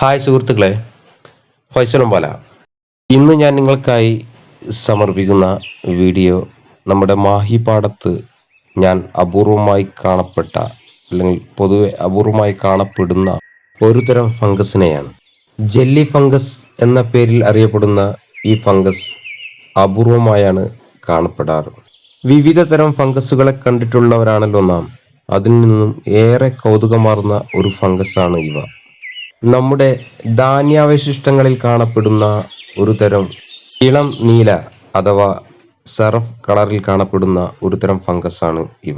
Hi സുഹൃത്തുക്കളെ ഫൈസലും പാല ഇന്ന് ഞാൻ നിങ്ങൾക്കായി സമർപ്പിക്കുന്ന വീഡിയോ നമ്മുടെ മാഹി പാടത്ത് ഞാൻ അപൂർവമായി കാണപ്പെട്ട അല്ലെങ്കിൽ പൊതുവെ അപൂർവമായി കാണപ്പെടുന്ന ഒരു തരം ഫംഗസിനെയാണ്. ജെല്ലി ഫംഗസ് എന്ന പേരിൽ അറിയപ്പെടുന്ന ഈ ഫംഗസ് അപൂർവമായാണ് കാണപ്പെടാറ്. വിവിധ തരം ഫംഗസുകളെ കണ്ടിട്ടുള്ളവരാണല്ലോ നാം. അതിൽ നിന്നും ഏറെ കൗതുകമാർന്ന ഒരു ഫംഗസാണ് ഇവ. നമ്മുടെ ധാന്യാവശിഷ്ടങ്ങളിൽ കാണപ്പെടുന്ന ഒരു തരം ഇളം നീല അഥവാ സർഫ് കളറിൽ കാണപ്പെടുന്ന ഒരു തരം ഫംഗസ് ആണ് ഇവ.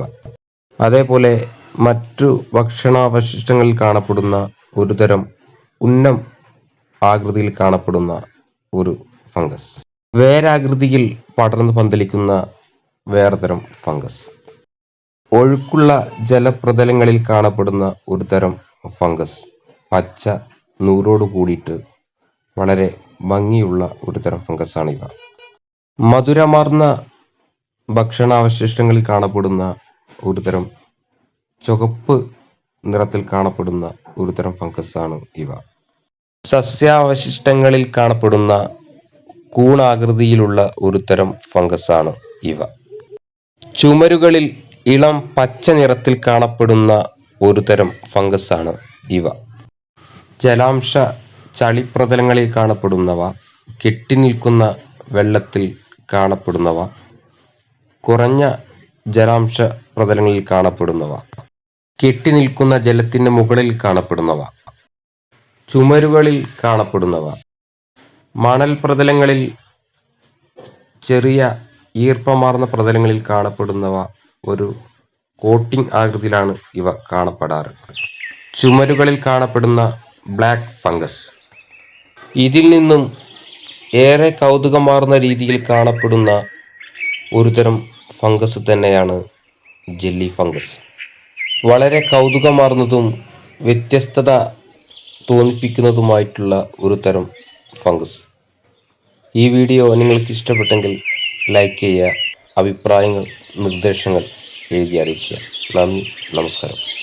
അതേപോലെ മറ്റു ഭക്ഷണാവശിഷ്ടങ്ങളിൽ കാണപ്പെടുന്ന ഒരു തരം ഉന്നം ആകൃതിയിൽ കാണപ്പെടുന്ന ഒരു ഫംഗസ്. വേരാകൃതിയിൽ പടർന്നു പന്തലിക്കുന്ന വേറെ തരം ഫംഗസ്. ഒഴുക്കുള്ള ജലപ്രതലങ്ങളിൽ കാണപ്പെടുന്ന ഒരു തരം ഫംഗസ്. പച്ച നൂറോട് കൂടിയിട്ട് വളരെ ഭംഗിയുള്ള ഒരു തരം ഇവ മധുരമാർന്ന ഭക്ഷണാവശിഷ്ടങ്ങളിൽ കാണപ്പെടുന്ന ഒരു തരം ചുവപ്പ് നിറത്തിൽ കാണപ്പെടുന്ന ഒരു തരം ഫംഗസാണ് ഇവ. സസ്യാവശിഷ്ടങ്ങളിൽ കാണപ്പെടുന്ന കൂണാകൃതിയിലുള്ള ഒരു തരം ഫംഗസാണ് ഇവ. ചുമരുകളിൽ ഇളം പച്ച നിറത്തിൽ കാണപ്പെടുന്ന ഒരു തരം ഫംഗസാണ് ഇവ. ജലാംശ ചളിപ്രതലങ്ങളിൽ കാണപ്പെടുന്നവ കെട്ടിനിൽക്കുന്ന വെള്ളത്തിൽ കാണപ്പെടുന്നവ കുറഞ്ഞ ജലാംശ പ്രതലങ്ങളിൽ കാണപ്പെടുന്നവ കെട്ടിനിൽക്കുന്ന ജലത്തിന് മുകളിൽ കാണപ്പെടുന്നവ ചുമരുകളിൽ കാണപ്പെടുന്നവ മണൽ പ്രതലങ്ങളിൽ ചെറിയ ഈർപ്പമാർന്ന പ്രതലങ്ങളിൽ കാണപ്പെടുന്നവ ഒരു കോട്ടിംഗ് ആകൃതിയിലാണ് ഇവ കാണപ്പെടാറ്. ചുമരുകളിൽ കാണപ്പെടുന്ന ബ്ലാക്ക് ഫംഗസ്. ഇതിൽ നിന്നും ഏറെ കൗതുകമാർന്ന രീതിയിൽ കാണപ്പെടുന്ന ഒരുതരം ഫംഗസ് തന്നെയാണ് ജെല്ലി ഫംഗസ്. വളരെ കൗതുകമാർന്നതും വ്യത്യസ്തത തോന്നിപ്പിക്കുന്നതുമായിട്ടുള്ള ഒരു തരം ഫംഗസ്. ഈ വീഡിയോ നിങ്ങൾക്ക് ഇഷ്ടപ്പെട്ടെങ്കിൽ ലൈക്ക് ചെയ്യുക അഭിപ്രായങ്ങൾ നിർദ്ദേശങ്ങൾ എഴുതി അറിയിക്കുക. നന്ദി നമസ്കാരം.